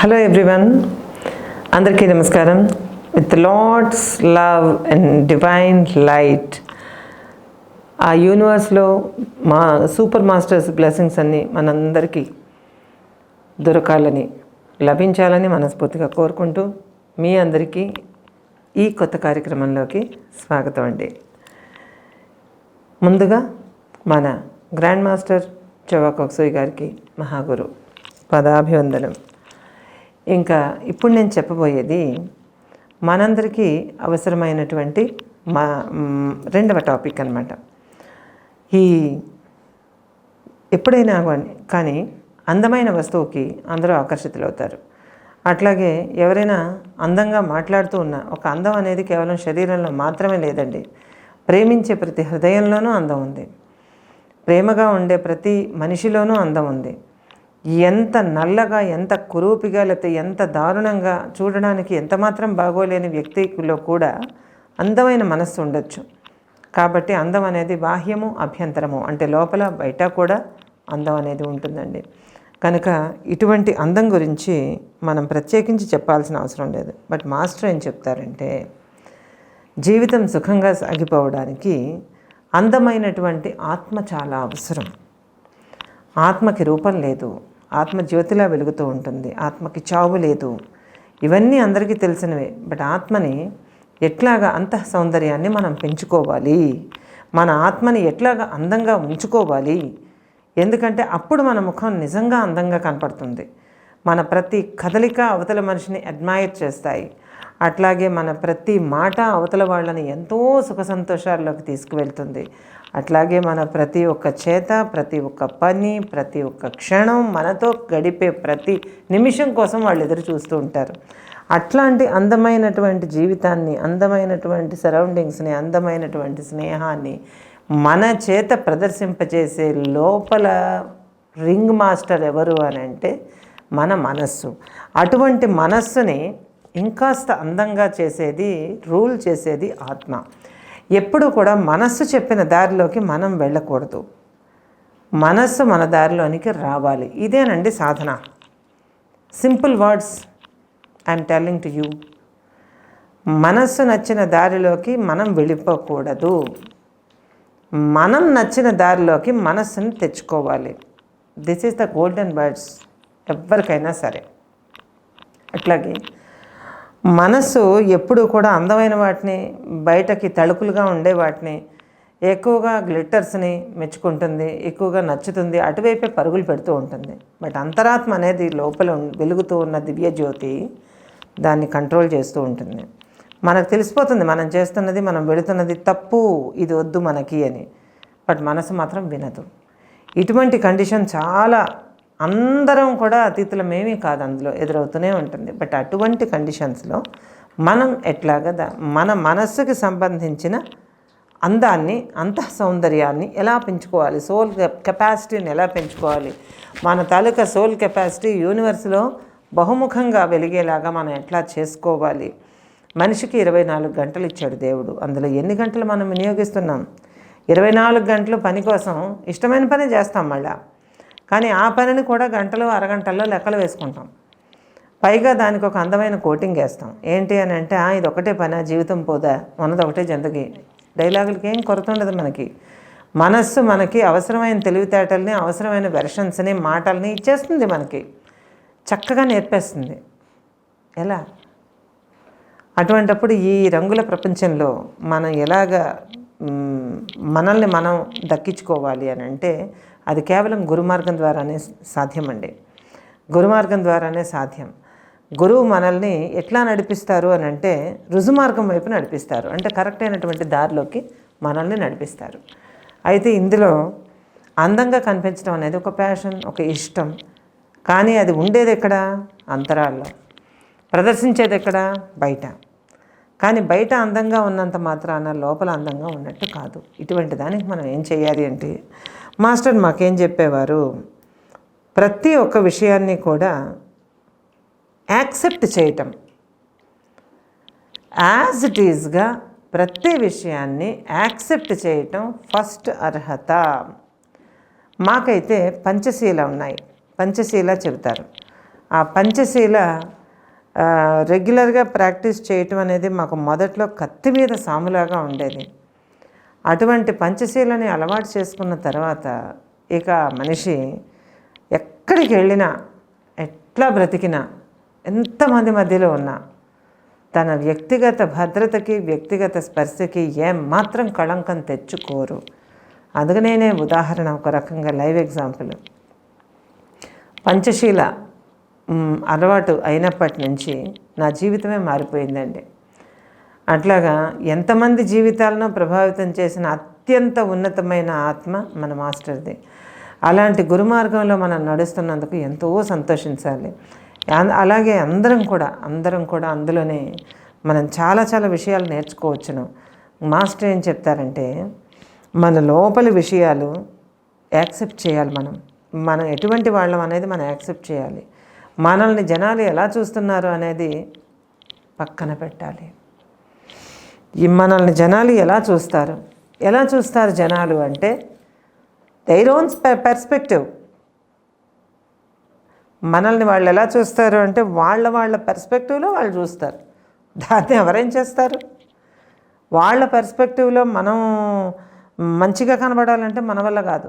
Hello everyone అందరికీ నమస్కారం. With lord's love and divine light ఆ యూనివర్స్లో మా సూపర్ మాస్టర్స్ బ్లెస్సింగ్స్ అన్నీ మనందరికీ దొరకాలని లభించాలని మనస్ఫూర్తిగా కోరుకుంటూ మీ అందరికీ ఈ కొత్త కార్యక్రమంలోకి స్వాగతం అండి. ముందుగా మన గ్రాండ్ మాస్టర్ చవాకొక్సోయ్ గారికి మహాగురు. పదాభివందనం. ఇంకా ఇప్పుడు నేను చెప్పబోయేది మనందరికీ అవసరమైనటువంటి మా రెండవ టాపిక్ అన్నమాట. ఈ ఎప్పుడైనా కానీ- అందమైన వస్తువుకి అందరూ ఆకర్షితులవుతారు. అట్లాగే ఎవరైనా అందంగా మాట్లాడుతూ ఉన్న ఒక అందం అనేది కేవలం శరీరంలో మాత్రమే లేదండి. ప్రేమించే ప్రతి హృదయంలోనూ అందం ఉంది. ప్రేమగా ఉండే ప్రతి మనిషిలోనూ అందం ఉంది. ఎంత నల్లగా ఎంత కురూపిగా లేకపోతే ఎంత దారుణంగా చూడడానికి ఎంత మాత్రం బాగోలేని వ్యక్తిలో కూడా అందమైన మనస్సు ఉండొచ్చు. కాబట్టి అందం అనేది బాహ్యము అభ్యంతరము. అంటే లోపల బయట కూడా అందం అనేది ఉంటుందండి. కనుక ఇటువంటి అందం గురించి మనం ప్రత్యేకించి చెప్పాల్సిన అవసరం లేదు. బట్ మాస్టర్ ఏం చెప్తారంటే జీవితం సుఖంగా సాగిపోవడానికి అందమైనటువంటి ఆత్మ చాలా అవసరం. ఆత్మకి రూపం లేదు. ఆత్మ జ్యోతిలా వెలుగుతూ ఉంటుంది. ఆత్మకి చావు లేదు. ఇవన్నీ అందరికీ తెలిసినవే. బట్ ఆత్మని ఎట్లాగా అంతః సౌందర్యాన్ని మనం పెంచుకోవాలి? మన ఆత్మని ఎట్లాగా అందంగా ఉంచుకోవాలి? ఎందుకంటే అప్పుడు మన ముఖం నిజంగా అందంగా కనపడుతుంది. మన ప్రతి కదలిక అవతల మనిషిని అడ్మైర్ చేస్తాయి. అట్లాగే మన ప్రతి మాట అవతల వాళ్ళని ఎంతో సుఖ సంతోషాల్లోకి తీసుకువెళ్తుంది. అట్లాగే మన ప్రతి ఒక్క చేత ప్రతి ఒక్క పని ప్రతి ఒక్క క్షణం మనతో గడిపే ప్రతి నిమిషం కోసం వాళ్ళు ఎదురు చూస్తూ ఉంటారు. అట్లాంటి అందమైనటువంటి జీవితాన్ని అందమైనటువంటి సరౌండింగ్స్ని అందమైనటువంటి స్నేహాన్ని మన చేత ప్రదర్శింపజేసే లోపల రింగ్ మాస్టర్ ఎవరు అని అంటే మన మనస్సు. అటువంటి మనస్సుని ఇంకాస్త అందంగా చేసేది రూల్ చేసేది ఆత్మ. ఎప్పుడూ కూడా మనస్సు చెప్పిన దారిలోకి మనం వెళ్ళకూడదు. మనస్సు మన దారిలోనికి రావాలి. ఇదేనండి సాధన. Simple words I'm telling to you మనస్సు నచ్చిన దారిలోకి మనం వెళ్ళిపోకూడదు. మనం నచ్చిన దారిలోకి మనస్సుని తెచ్చుకోవాలి. This is the golden words ఎవరికైనా సరే. అట్లాగే మనస్సు ఎప్పుడు కూడా అందమైన వాటిని బయటకి తళుకులుగా ఉండే వాటిని ఎక్కువగా గ్లిట్టర్స్ని మెచ్చుకుంటుంది ఎక్కువగా నచ్చుతుంది అటువైపే పరుగులు పెడుతూ ఉంటుంది. బట్ అంతరాత్మ అనేది లోపల వెలుగుతూ ఉన్న దివ్య జ్యోతి దాన్ని కంట్రోల్ చేస్తూ ఉంటుంది. మనకు తెలిసిపోతుంది మనం చేస్తున్నది మనం వెళుతున్నది తప్పు ఇది వద్దు మనకి అని. బట్ మనసు మాత్రం వినదు. ఇటువంటి కండిషన్ చాలా అందరం కూడా అతిథులమేమీ కాదు అందులో ఎదురవుతూనే ఉంటుంది. బట్ అటువంటి కండిషన్స్లో మనం ఎట్లాగా దా- మన మనస్సుకి సంబంధించిన అందాన్ని అంత సౌందర్యాన్ని ఎలా పెంచుకోవాలి? సోల్ కెపాసిటీని ఎలా పెంచుకోవాలి? మన తాలూకా సోల్ కెపాసిటీ యూనివర్స్లో బహుముఖంగా వెలిగేలాగా మనం ఎట్లా చేసుకోవాలి? మనిషికి ఇరవై నాలుగు గంటలు ఇచ్చాడు దేవుడు. అందులో ఎన్ని గంటలు మనం వినియోగిస్తున్నాం? ఇరవై నాలుగు గంటలు పని కోసం ఇష్టమైన పని చేస్తాం మళ్ళీ. కానీ ఆ పనిని కూడా గంటలు అరగంటల్లో లెక్కలు వేసుకుంటాం. పైగా దానికి ఒక అందమైన కోటింగ్ వేస్తాం. ఏంటి అని అంటే ఇది ఒకటే పని జీవితం పోదా? మనది ఒకటే జంతకి. డైలాగులకి ఏం కొరత ఉండదు మనకి. మనస్సు మనకి అవసరమైన తెలివితేటల్ని అవసరమైన వెర్షన్స్ని మాటల్ని ఇచ్చేస్తుంది మనకి. చక్కగా నేర్పేస్తుంది. ఎలా? అటువంటప్పుడు ఈ రంగుల ప్రపంచంలో మనం ఎలాగ మనల్ని మనం దక్కించుకోవాలి అని అంటే అది కేవలం గురుమార్గం ద్వారానే సాధ్యమండి. గురుమార్గం ద్వారానే సాధ్యం. గురువు మనల్ని ఎట్లా నడిపిస్తారు అని అంటే రుజుమార్గం వైపు నడిపిస్తారు. అంటే కరెక్ట్ అయినటువంటి దారిలోకి మనల్ని నడిపిస్తారు. అయితే ఇందులో అందంగా కనిపించడం అనేది ఒక ప్యాషన్ ఒక ఇష్టం. కానీ అది ఉండేది ఎక్కడ? అంతరాల్లో. ప్రదర్శించేది ఎక్కడ? బయట. కానీ బయట అందంగా ఉన్నంత మాత్రాన లోపల అందంగా ఉన్నట్టు కాదు. ఇటువంటి దానికి మనం ఏం చేయాలి అంటే మాస్టర్ మాకేం చెప్పేవారు? ప్రతి ఒక్క విషయాన్ని కూడా యాక్సెప్ట్ చేయటం. యాజ్ ఇట్ ఈజ్గా ప్రతి విషయాన్ని యాక్సెప్ట్ చేయటం ఫస్ట్ అర్హత. మాకైతే పంచశీల ఉన్నాయి. పంచశీల చెబుతారు. ఆ పంచశీల రెగ్యులర్గా ప్రాక్టీస్ చేయటం అనేది మాకు మొదట్లో కత్తి మీద సాములాగా ఉండేది. అటువంటి పంచశీలని అలవాటు చేసుకున్న తర్వాత ఇక మనిషి ఎక్కడికి వెళ్ళినా ఎట్లా బ్రతికినా ఎంతమంది మధ్యలో ఉన్నా తన వ్యక్తిగత భద్రతకి వ్యక్తిగత స్పర్శకి ఏమాత్రం కళంకం తెచ్చుకోరు. అందుకనే ఉదాహరణ ఒక రకంగా లైవ్ ఎగ్జాంపుల్. పంచశీల అలవాటు అయినప్పటి నుంచి నా జీవితమే మారిపోయిందండి. అట్లాగా ఎంతమంది జీవితాలను ప్రభావితం చేసిన అత్యంత ఉన్నతమైన ఆత్మ మన మాస్టర్ది. అలాంటి గురుమార్గంలో మనం నడుస్తున్నందుకు ఎంతో సంతోషించాలి. అలాగే అందరం కూడా అందరం కూడా అందులోనే మనం చాలా చాలా విషయాలు నేర్చుకోవచ్చును. మాస్టర్ ఏం చెప్తారంటే మన లోపలి విషయాలు యాక్సెప్ట్ చేయాలి మనం. మనం ఎటువంటి వాళ్ళం అనేది మనం యాక్సెప్ట్ చేయాలి. మనల్ని జనాలు ఎలా చూస్తున్నారు అనేది పక్కన పెట్టాలి. ఈ మనల్ని జనాలు ఎలా చూస్తారు? ఎలా చూస్తారు జనాలు అంటే దైర్ ఓన్ పర్స్పెక్టివ్ మనల్ని వాళ్ళు ఎలా చూస్తారు అంటే వాళ్ళ వాళ్ళ పర్స్పెక్టివ్లో వాళ్ళు చూస్తారు. దాన్ని ఎవరేం చేస్తారు? వాళ్ళ పర్స్పెక్టివ్లో మనం మంచిగా కనబడాలంటే మన వల్ల కాదు.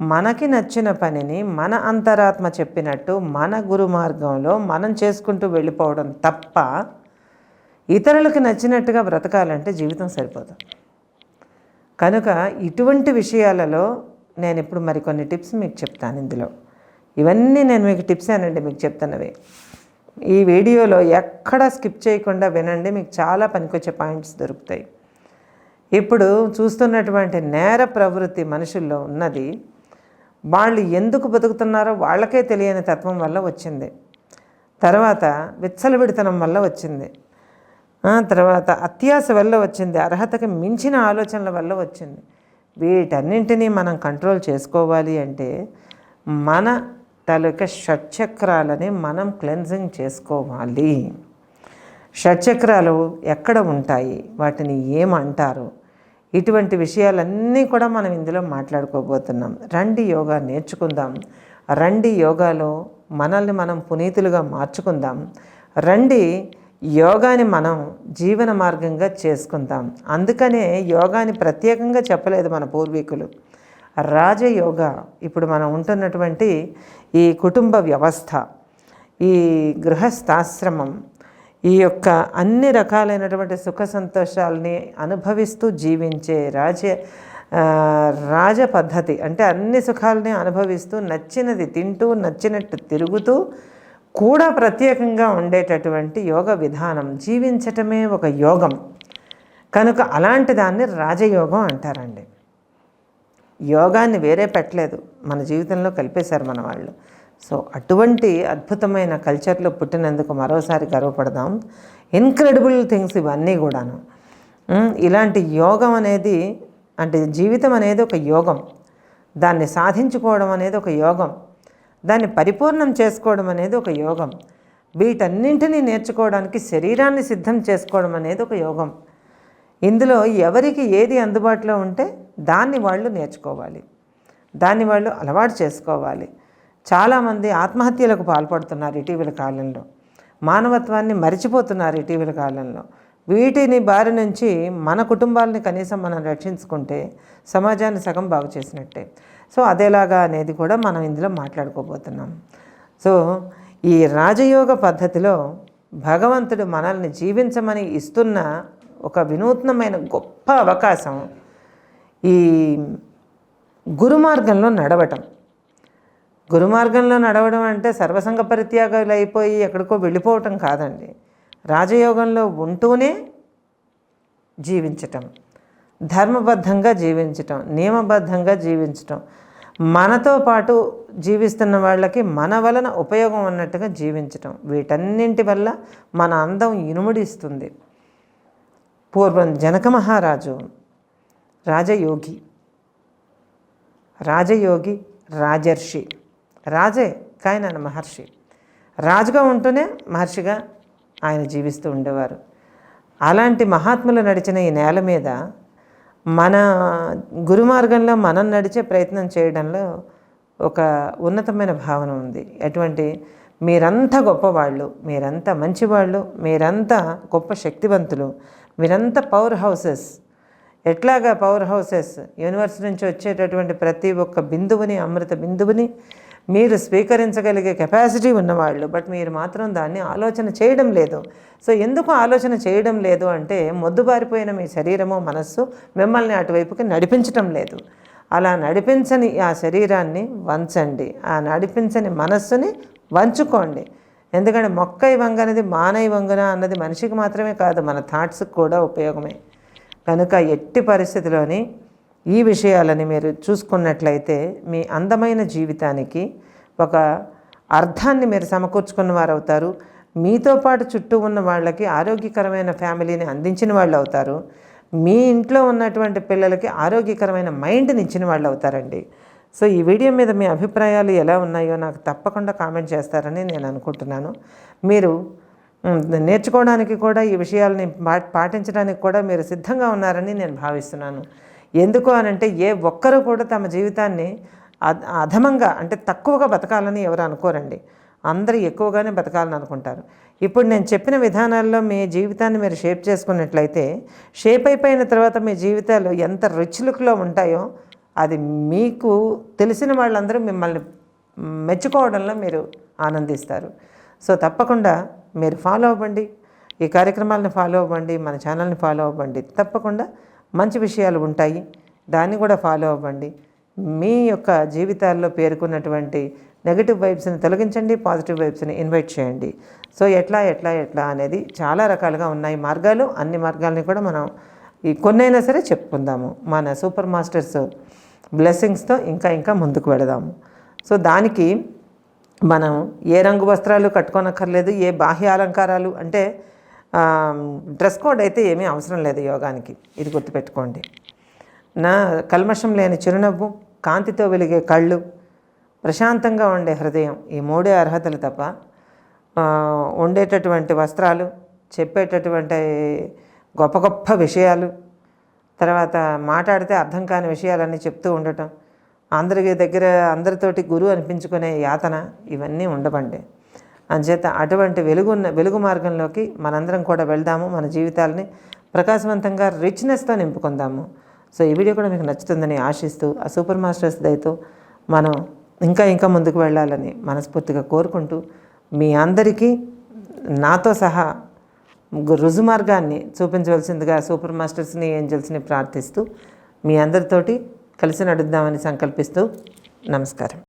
మనకి నచ్చిన పనిని మన అంతరాత్మ చెప్పినట్టు మన గురు మార్గంలో మనం చేసుకుంటూ వెళ్ళిపోవడం తప్ప ఇతరులకు నచ్చినట్టుగా బ్రతకాలంటే జీవితం సరిపోదు. కనుక ఇటువంటి విషయాలలో నేను ఇప్పుడు మరికొన్ని టిప్స్ మీకు చెప్తాను ఇందులో. ఇవన్నీ నేను మీకు టిప్స్ అనండి మీకు చెప్తున్నవి. ఈ వీడియోలో ఎక్కడా స్కిప్ చేయకుండా వినండి మీకు చాలా పనికొచ్చే పాయింట్స్ దొరుకుతాయి. ఇప్పుడు చూస్తున్నటువంటి నేర ప్రవృత్తి మనుషుల్లో ఉన్నది వాళ్ళు ఎందుకు బతుకుతున్నారో వాళ్ళకే తెలియని తత్వం వల్ల వచ్చింది. తర్వాత విచ్చలవిడితనం వల్ల వచ్చింది. తర్వాత అత్యాశ వల్ల వచ్చింది. అర్హతకి మించిన ఆలోచనల వల్ల వచ్చింది. వీటన్నింటినీ మనం కంట్రోల్ చేసుకోవాలి అంటే మన తాలూకా షట్చక్రాలని మనం క్లెన్జింగ్ చేసుకోవాలి. షట్చక్రాలు ఎక్కడ ఉంటాయి? వాటిని ఏమంటారు? ఇటువంటి విషయాలన్నీ కూడా మనం ఇందులో మాట్లాడుకోబోతున్నాం. రండి యోగా నేర్చుకుందాం. రండి యోగాలో మనల్ని మనం పునీతులుగా మార్చుకుందాం. రండి యోగాని మనం జీవన మార్గంగా చేసుకుందాం. అందుకనే యోగాని ప్రత్యేకంగా చెప్పలేదు మన పూర్వీకులు. రాజయోగ ఇప్పుడు మనం ఉంటున్నటువంటి ఈ కుటుంబ వ్యవస్థ ఈ గృహస్థాశ్రమం ఈ యొక్క అన్ని రకాలైనటువంటి సుఖ సంతోషాలని అనుభవిస్తూ జీవించే రాజ రాజ పద్ధతి. అంటే అన్ని సుఖాలని అనుభవిస్తూ నచ్చినది తింటూ నచ్చినట్టు తిరుగుతూ కూడా ప్రత్యేకంగా ఉండేటటువంటి యోగ విధానం. జీవించటమే ఒక యోగం. కనుక అలాంటి దాన్ని రాజయోగం అంటారండి. యోగాన్ని వేరే పెట్టలేదు. మన జీవితంలో కలిపేశారు మన వాళ్ళు. సో అటువంటి అద్భుతమైన కల్చర్లో పుట్టినందుకు మరోసారి గర్వపడదాం. ఇన్క్రెడిబుల్ థింగ్స్ ఇవన్నీ కూడాను. ఇలాంటి యోగం అనేది అంటే జీవితం అనేది ఒక యోగం. దాన్ని సాధించుకోవడం అనేది ఒక యోగం. దాన్ని పరిపూర్ణం చేసుకోవడం అనేది ఒక యోగం. వీటన్నింటినీ నేర్చుకోవడానికి శరీరాన్ని సిద్ధం చేసుకోవడం అనేది ఒక యోగం. ఇందులో ఎవరికి ఏది అందుబాటులో ఉంటే దాన్ని వాళ్ళు నేర్చుకోవాలి. దాన్ని వాళ్ళు అలవాటు చేసుకోవాలి. చాలామంది ఆత్మహత్యలకు పాల్పడుతున్నారు ఇటీవల కాలంలో. మానవత్వాన్ని మరిచిపోతున్నారు ఇటీవల కాలంలో. వీటిని బారి నుంచి మన కుటుంబాలని కనీసం మనం రక్షించుకుంటే సమాజాన్ని సగం బాగు చేసినట్టే. సో అదేలాగా అనేది కూడా మనం ఇందులో మాట్లాడుకోబోతున్నాం. సో ఈ రాజయోగ పద్ధతిలో భగవంతుడు మనల్ని జీవించమని ఇస్తున్న ఒక వినూత్నమైన గొప్ప అవకాశం ఈ గురుమార్గంలో నడవటం. గురుమార్గంలో నడవడం అంటే సర్వసంగ పరిత్యాగాలు అయిపోయి ఎక్కడికో వెళ్ళిపోవటం కాదండి. రాజయోగంలో ఉంటూనే జీవించటం ధర్మబద్ధంగా జీవించటం నియమబద్ధంగా జీవించటం మనతో పాటు జీవిస్తున్న వాళ్ళకి మన వలన ఉపయోగం ఉన్నట్టుగా జీవించటం. వీటన్నింటి వల్ల మన అందం ఇనుముడిస్తుంది. పూర్వం జనక మహారాజు రాజయోగి రాజయోగి రాజర్షి రాజే కాయన మహర్షి. రాజుగా ఉంటూనే మహర్షిగా ఆయన జీవిస్తూ ఉండేవారు. అలాంటి మహాత్ములు నడిచిన ఈ నేల మీద మన గురుమార్గంలో మనం నడిచే ప్రయత్నం చేయడంలో ఒక ఉన్నతమైన భావన ఉంది. ఎటువంటి మీరంతా గొప్పవాళ్ళు మీరంతా మంచివాళ్ళు మీరంతా గొప్ప శక్తివంతులు మీరంతా పవర్ హౌసెస్ ఎట్లాగా పవర్ హౌసెస్ యూనివర్స్ నుంచి వచ్చేటటువంటి ప్రతి ఒక్క బిందువుని అమృత బిందువుని మీరు స్వీకరించగలిగే కెపాసిటీ ఉన్నవాళ్ళు బట్ మీరు మాత్రం దాన్ని ఆలోచన చేయడం లేదు. సో ఎందుకు ఆలోచన చేయడం లేదు అంటే మొద్దుబారిపోయిన మీ శరీరము మనస్సు మిమ్మల్ని అటువైపుకి నడిపించటం లేదు. అలా నడిపించని ఆ శరీరాన్ని వంచండి. ఆ నడిపించని మనస్సుని వంచుకోండి. ఎందుకంటే మొక్కై వంగనది మానై వంగున అన్నది మనిషికి మాత్రమే కాదు మన థాట్స్కి కూడా ఉపయోగమే. కనుక ఎట్టి పరిస్థితిలోని ఈ విషయాలని మీరు చూసుకున్నట్లయితే మీ అందమైన జీవితానికి ఒక అర్థాన్ని మీరు సమకూర్చుకున్న వారు అవుతారు మీతో పాటు చుట్టూ ఉన్న వాళ్ళకి ఆరోగ్యకరమైన ఫ్యామిలీని అందించిన వాళ్ళు అవుతారు. మీ ఇంట్లో ఉన్నటువంటి పిల్లలకి ఆరోగ్యకరమైన మైండ్ని ఇచ్చిన వాళ్ళు అవుతారండి. సో ఈ వీడియో మీద మీ అభిప్రాయాలు ఎలా ఉన్నాయో నాకు తప్పకుండా కామెంట్ చేస్తారని నేను అనుకుంటున్నాను. మీరు నేర్చుకోవడానికి కూడా ఈ విషయాలని పా- పాటించడానికి కూడా మీరు సిద్ధంగా ఉన్నారని నేను భావిస్తున్నాను. ఎందుకు అనంటే ఏ ఒక్కరు కూడా తమ జీవితాన్ని అధ- అధమంగా అంటే తక్కువగా బతకాలని ఎవరు అనుకోరండి. అందరూ ఎక్కువగానే బతకాలని అనుకుంటారు. ఇప్పుడు నేను చెప్పిన విధానాల్లో మీ జీవితాన్ని మీరు షేప్ చేసుకున్నట్లయితే షేప్ అయిపోయిన తర్వాత మీ జీవితాలు ఎంత రిచ్ లుక్లో ఉంటాయో అది మీకు తెలిసిన వాళ్ళందరూ మిమ్మల్ని మెచ్చుకోవడంలో మీరు ఆనందిస్తారు. సో తప్పకుండా మీరు ఫాలో అవ్వండి. ఈ కార్యక్రమాలను ఫాలో అవ్వండి మన ఛానల్ని ఫాలో అవ్వండి. తప్పకుండా మంచి విషయాలు ఉంటాయి. దాన్ని కూడా ఫాలో అవ్వండి. మీ యొక్క జీవితాల్లో పేర్కొన్నటువంటి నెగిటివ్ వైబ్స్ని తొలగించండి పాజిటివ్ వైబ్స్ని ఇన్వైట్ చేయండి. సో ఎట్లా ఎట్లా ఎట్లా అనేది చాలా రకాలుగా ఉన్నాయి మార్గాలు. అన్ని మార్గాల్ని కూడా మనం ఈ కొన్నైనా సరే చెప్పుకుందాము. మన సూపర్ మాస్టర్స్ బ్లెస్సింగ్స్తో ఇంకా ఇంకా ముందుకు వెళదాము. సో దానికి మనం ఏ రంగు వస్త్రాలు కట్టుకోనక్కర్లేదు ఏ బాహ్య అలంకారాలు అంటే డ్రెస్ కోడ్ అయితే ఏమీ అవసరం లేదు యోగానికి. ఇది గుర్తుపెట్టుకోండి. నా కల్మషం లేని చిరునవ్వు కాంతితో వెలిగే కళ్ళు ప్రశాంతంగా ఉండే హృదయం ఈ మూడే అర్హతలు తప్ప ఉండేటటువంటి వస్త్రాలు చెప్పేటటువంటి గొప్ప గొప్ప విషయాలు తర్వాత మాట్లాడితే అర్థం కాని విషయాలన్నీ చెప్తూ ఉండటం అందరి దగ్గర అందరితోటి గురువు అనిపించుకునే యాతన ఇవన్నీ ఉండబండి అంచేత అటువంటి వెలుగున్న వెలుగు మార్గంలోకి మనందరం కూడా వెళ్దాము మన జీవితాలని ప్రకాశవంతంగా రిచ్నెస్తో నింపుకుందాము. సో ఈ వీడియో కూడా మీకు నచ్చుతుందని ఆశిస్తూ ఆ సూపర్ మాస్టర్స్ దయతో మనం ఇంకా ఇంకా ముందుకు వెళ్ళాలని మనస్ఫూర్తిగా కోరుకుంటూ మీ అందరికీ నాతో సహా రుజు మార్గాన్ని చూపించవలసిందిగా సూపర్ మాస్టర్స్ని ఏంజల్స్ని ప్రార్థిస్తూ మీ అందరితోటి కలిసి నడుద్దామని సంకల్పిస్తూ నమస్కారం.